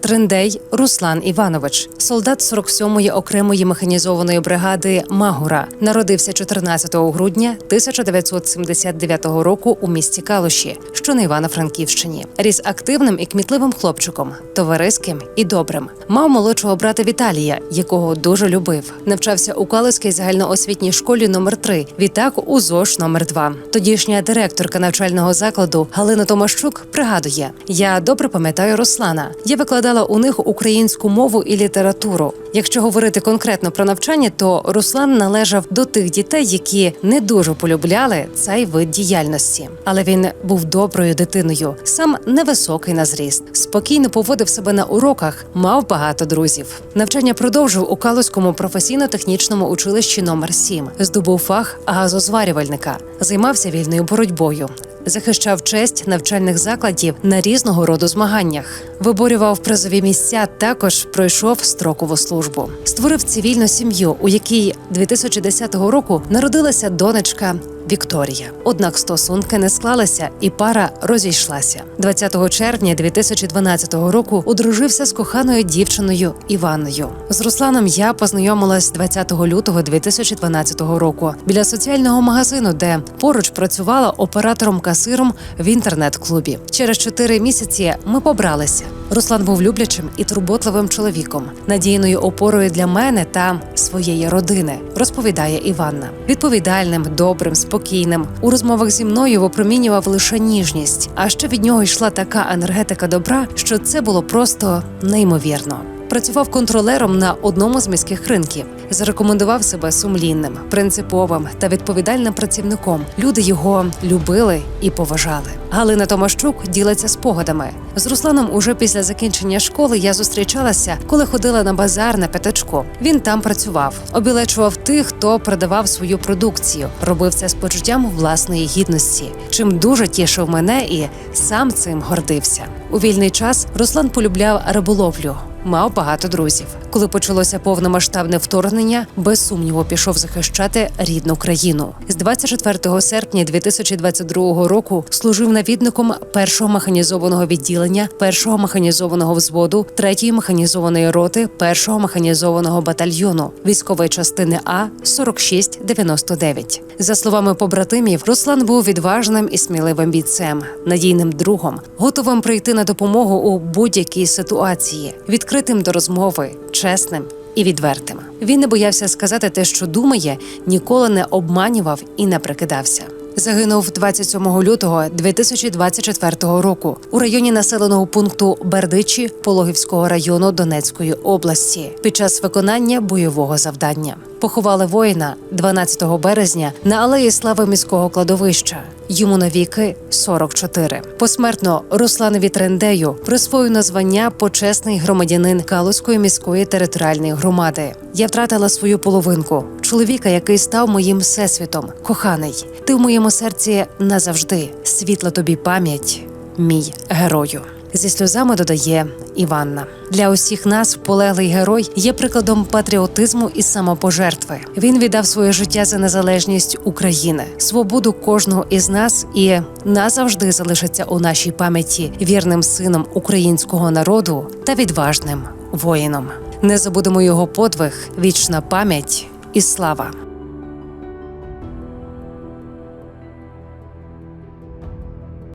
Трендей Руслан Іванович, солдат 47-ї окремої механізованої бригади Магура, народився 14 грудня 1979 року у місті Калуші, що на Івано-Франківщині. Ріс активним і кмітливим хлопчиком, товариським і добрим. Мав молодшого брата Віталія, якого дуже любив. Навчався у Калуській загальноосвітній школі номер 3 відтак у ЗОШ номер 2 Тодішня директорка навчального закладу Галина Томащук пригадує: я добре пам'ятаю Руслана. Я викладала у них українську мову і літературу. Якщо говорити конкретно про навчання, то Руслан належав до тих дітей, які не дуже полюбляли цей вид діяльності. Але він був доброю дитиною, сам невисокий на зріст, спокійно поводив себе на уроках, мав багато друзів. Навчання продовжив у Калузькому професійно-технічному училищі номер 7 здобув фах газозварювальника, займався вільною боротьбою. Захищав честь навчальних закладів на різного роду змаганнях, виборював призові місця. Також пройшов строкову службу. Створив цивільну сім'ю, у якій 2010 року народилася донечка Вікторія. Однак стосунки не склалися, і пара розійшлася. 20 червня 2012 року одружився з коханою дівчиною Іванною. З Русланом я познайомилась 20 лютого 2012 року біля соціального магазину, де поруч працювала оператором-касиром в інтернет-клубі. Через чотири місяці ми побралися. Руслан був люблячим і турботливим чоловіком, надійною опорою для мене та своєї родини, розповідає Іванна. Відповідальним, добрим, спокійним. У розмовах зі мною випромінював лише ніжність. А ще від нього йшла така енергетика добра, що це було просто неймовірно. Працював контролером на одному з міських ринків. Зарекомендував себе сумлінним, принциповим та відповідальним працівником. Люди його любили і поважали. Галина Томащук ділиться спогадами. З Русланом уже після закінчення школи я зустрічалася, коли ходила на базар на п'ятачку. Він там працював, обілечував тих, хто продавав свою продукцію, робив це з почуттям власної гідності, чим дуже тішив мене і сам цим гордився. У вільний час Руслан полюбляв риболовлю. Мав багато друзів. Коли почалося повномасштабне вторгнення, без сумніву пішов захищати рідну країну. З 24 серпня 2022 року служив навідником першого механізованого відділення, першого механізованого взводу, третьої механізованої роти, першого механізованого батальйону військової частини А 4699. За словами побратимів, Руслан був відважним і сміливим бійцем, надійним другом, готовим прийти на допомогу у будь-якій ситуації, відкритим до розмови, чесним і відвертим. Він не боявся сказати те, що думає, ніколи не обманював і не прикидався. Загинув 27 лютого 2024 року у районі населеного пункту Бердичі Пологівського району Донецької області під час виконання бойового завдання. Поховали воїна 12 березня на алеї слави міського кладовища. Йому навіки 44. Посмертно Русланові Трендею присвоєно звання почесний громадянин Калузької міської територіальної громади. Я втратила свою половинку, чоловіка, який став моїм всесвітом, коханий. Ти в моєму серці назавжди. Світла тобі пам'ять, мій герою. Зі сльозами додає Іванна. Для усіх нас полеглий герой є прикладом патріотизму і самопожертви. Він віддав своє життя за незалежність України, свободу кожного із нас і назавжди залишиться у нашій пам'яті вірним сином українського народу та відважним воїном. Не забудемо його подвиг, вічна пам'ять і слава.